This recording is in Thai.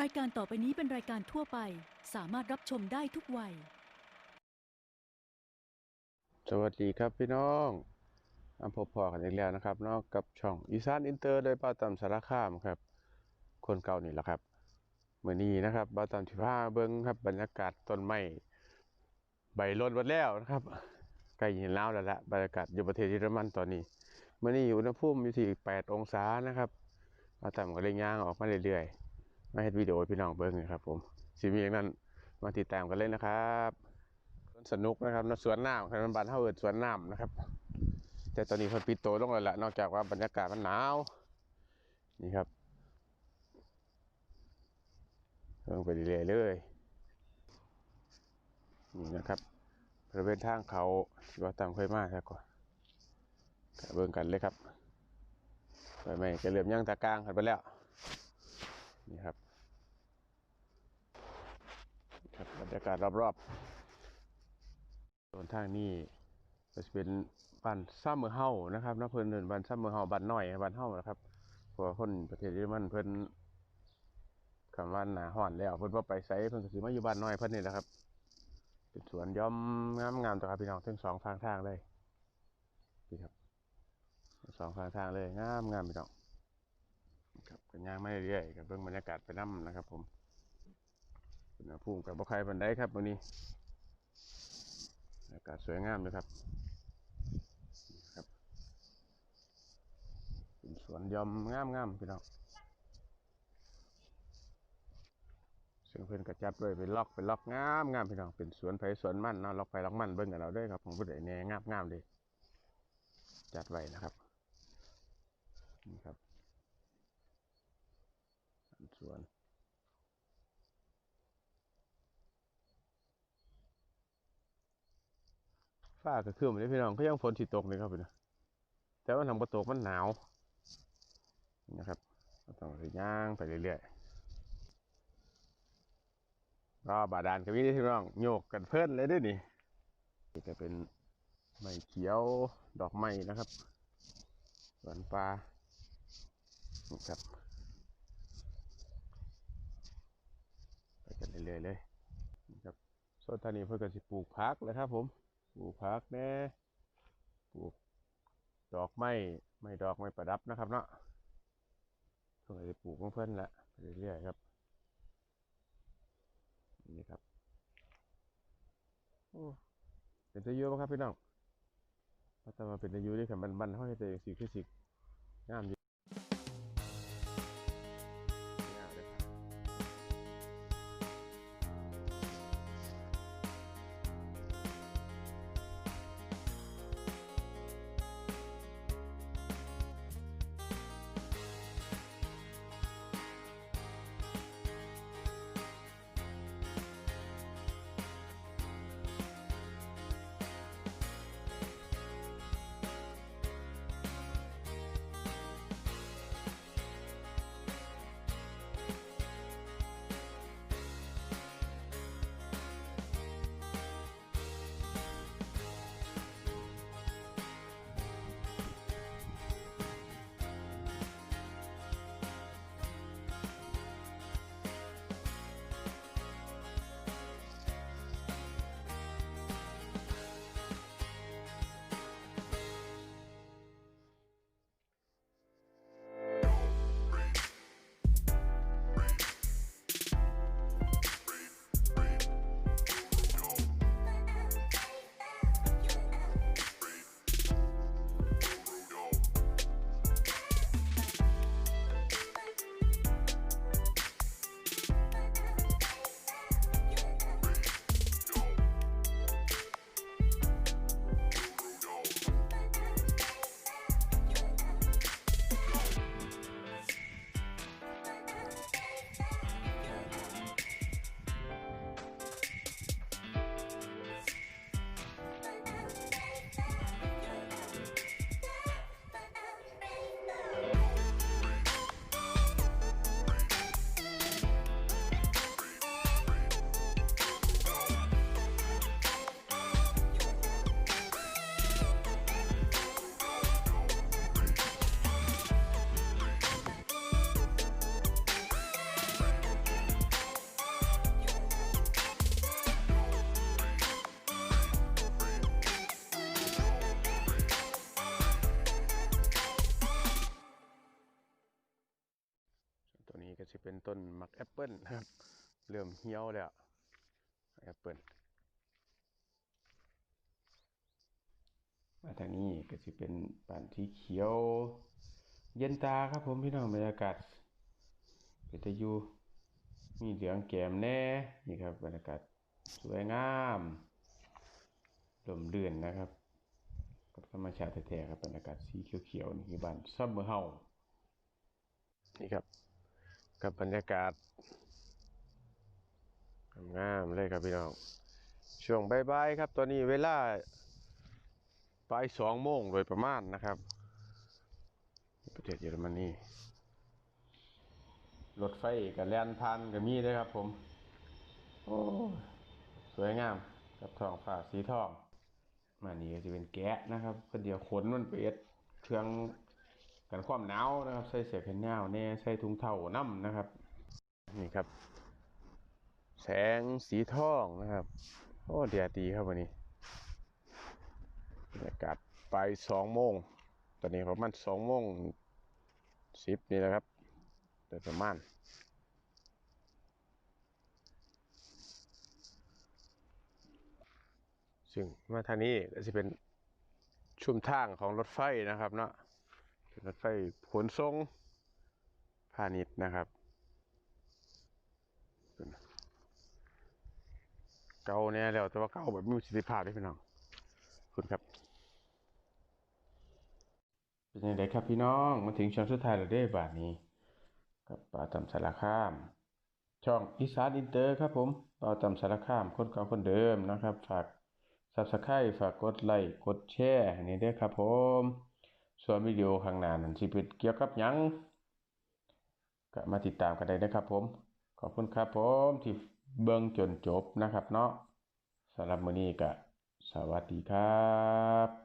รายการต่อไปนี้เป็นรายการทั่วไป สามารถรับชมได้ทุกวัย สวัสดีครับพี่น้องมาพบพอกันอีกแล้วนะครับนอกกับช่องอีสานอินเตอร์โดยป้าตำสารคามครับ คนเก่านี่แหละครับเมื่อนี้นะครับป้าตำที่พาเบิ้งครับบรรยากาศต้นไม้ใบร่นหมดแล้วนะครับใกล้เห็นแล้วแล้วละบรรยากาศอยู่ประเทศเยอรมันตอนนี้เมื่อนี้อุณหภูมิอยู่ที่8องศานะครับป้าตำก็เลยย่างออกมาเรื่อยๆ มาเฮ็ดวิดีโอพี่น้องเบิ้งนะครับผมสิมีอย่างนั้นมาติดตามกันเลยนะครับสวนสนุกนะครับนะสวนน้ำครับมันบ้านเฮาเอิ้นสวนน้ำนะครับ แต่ตอนนี้เพิ่นปิดโตวลงแล้วละนอกจากว่าบรรยากาศมันหนาวนี่ครับเพิ่งไปเรื่อยๆเลยนี่นะครับบริเวณทางเขาที่ว่าตามเคยมาแล้วก่อนกเบิ่งกันเลยครับไปไหมจะเริ่มย่างตากลางกันไปแล้วนี่ครับค รับรรยากาศรอบๆส่วนทางนี้ก็จะเป็นบ้านซ้ำเมือเฮานะครับนะเพิ่นเดินบ้านซ้ำเมือเฮาบ้านน้อยบ้านเฮานะครับเพราะว่าคนประเทศเยอรมันเพิ่นคำว่าหนาฮ้อนแล้วเพิ่นบ่ไปไสเพิ่นก็สิมาอยู่บ้านน้อยเพิ่นนี่แหละครับเป็นสวนย่อมงามงามๆตัวครับพี่น้องทั้งสองทางทางเลยนี่ครับสองทางทางเลยงามงามพี่น้องครับกันย่างไม่เรื่อยกับเบิ่งบรรยากาศไปนํนะครับผม อุณหภูมิกับบ่ใครบันไดครับวันนี้อากาศสวยงามเลยครับครับเป็นสวนยอมงามงามพี่น้องซึ่งเพื่อนกระจับเลยเป็นล็อกเป็นล็อกงามงามพี่น้องเป็นสวนไผ่สวนมันเนาะล็อกไผ่ล็อกมันเบิ่งกันเราด้วยครับผมผู้ใดแน่งามงามเลยจัดไว้นะครับนี่ครับ สวน ฟ้าก็คือเหมือนพี่น้องก็ยังฝนสิตกเลยครับพี่น้องแต่ว่าทำกระตกมันหนาวนะครับก็ต้องไปย่างไปเรื่อยๆก็บาดาลกับพี่พี่น้องโยกกันเพิ่นเลยด้วยนี่นี่ก็เป็นไม้เขียวดอกไม้นะครับสวนปลานี่ครับไปกันเรื่อยๆเลยนี่ครับส่วนทานี้เพื่อนก็สิปลูกพักเลยครับผม ปลูกผักแน่ปลูกดอกไม้ไม้ดอกไม้ประดับนะครับเนาะเพื่อจะปลูกเพื่อนๆละเรื่อยๆครับนี่ครับโอ้เป็นตะยูป่ะครับพี่น้องถ้าจะมาเป็นตะยูนี่ขันบันๆเขาจะสีคือสีงาม เป็นต้นมักแอปเปิลนะครับเริ่มเหี่ยวแล้วแอปเปิลมาทางนี้ก็จะเป็นป่านที่เขียว เย็นตาครับผมพี่น้องบรรยากาศเป็นตะยูมีเหลืองแก้มแน่นี่ครับบรรยากาศสวยงามลมเลื่อนนะครับกับธรรมชาติแท้ๆครับบรรยากาศสีเขียวๆนี่คือบ้านซัมเมอร์เฮานี่ครับ กับบรรยากาศงามเลยครับพี่น้อง ช่วงบ่ายๆครับ ตอนนี้เวลาบ่ายสองโมงโดยประมาณนะครับ ประเทศเยอรมนีรถไฟกับแลนพันกับมีด้วยครับผม โอ้สวยงามกับทองฟ้าสีทอง มานี่ก็จะเป็นแกะนะครับคนเดี๋ยวขนมันไปเอ็ดเครื่อง กันความหนาวนะครับใส่เสื้อแขนยาวแน่ใส่ถุงเท้าน้ำนะครับ นี่ครับ แสงสีทองนะครับ โอ้เดียดีครับวันนี้บรรยากาศไปสองโมงตอนนี้ประมาณสองโมงสิบนี่แหละครับโดยประมาณซึ่งมาทางนี้ก็จะเป็นชุมทางของรถไฟนะครับเนาะ รถไฟขนส่งพาณิชย์นะครับ เก่าแน่แล้วแต่ว่าเก่าแบบมีประสิทธิภาพด้วยพี่น้องขอบคุณครับ เป็นยังไงครับพี่น้องมาถึงช่วงสุดท้ายแล้วเด้บาทนี้กับป่าตำสารคาม ช่องอีสานอินเตอร์ครับผมป่าตำสารคามคนเก่าคนเดิมนะครับ ฝาก Subscribe ฝากกดไลค์กดแชร์นี่ด้วยครับผม ส่วนวิดีโอข้างหน้านั้นสิเป็นเกี่ยวกับหยังก็มาติดตามกันได้นะครับผม ขอบคุณครับผมที่เบิ่งจนจบนะครับเนาะสำหรับมื้อนี้ก็สวัสดีครับ